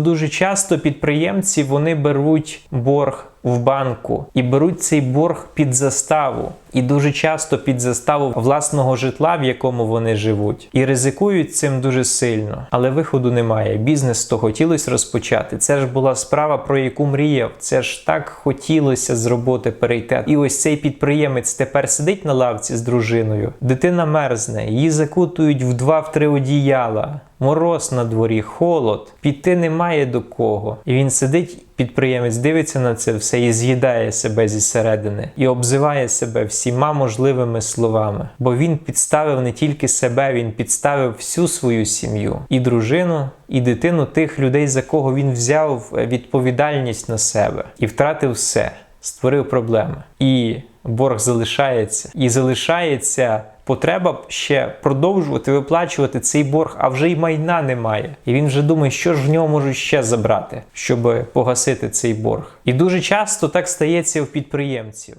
Дуже часто підприємці вони беруть борг в банку і беруть цей борг під заставу, і дуже часто під заставу власного житла, в якому вони живуть, і ризикують цим дуже сильно, але виходу немає. Бізнес то хотілося розпочати. Це ж була справа, про яку мріяв. Це ж так хотілося з роботи перейти. І ось цей підприємець тепер сидить на лавці з дружиною. Дитина мерзне, її закутують в два-в три одіяла. Мороз на дворі, холод, піти немає до кого. І він сидить, підприємець, дивиться на це все і з'їдає себе зі середини і обзиває себе всіма можливими словами. Бо він підставив не тільки себе, він підставив всю свою сім'ю, і дружину, і дитину тих людей, за кого він взяв відповідальність на себе і втратив все, створив проблеми. І борг залишається, і залишається потреба ще продовжувати виплачувати цей борг, а вже й майна немає. І він вже думає, що ж в нього можуть ще забрати, щоб погасити цей борг. І дуже часто так стається у підприємців.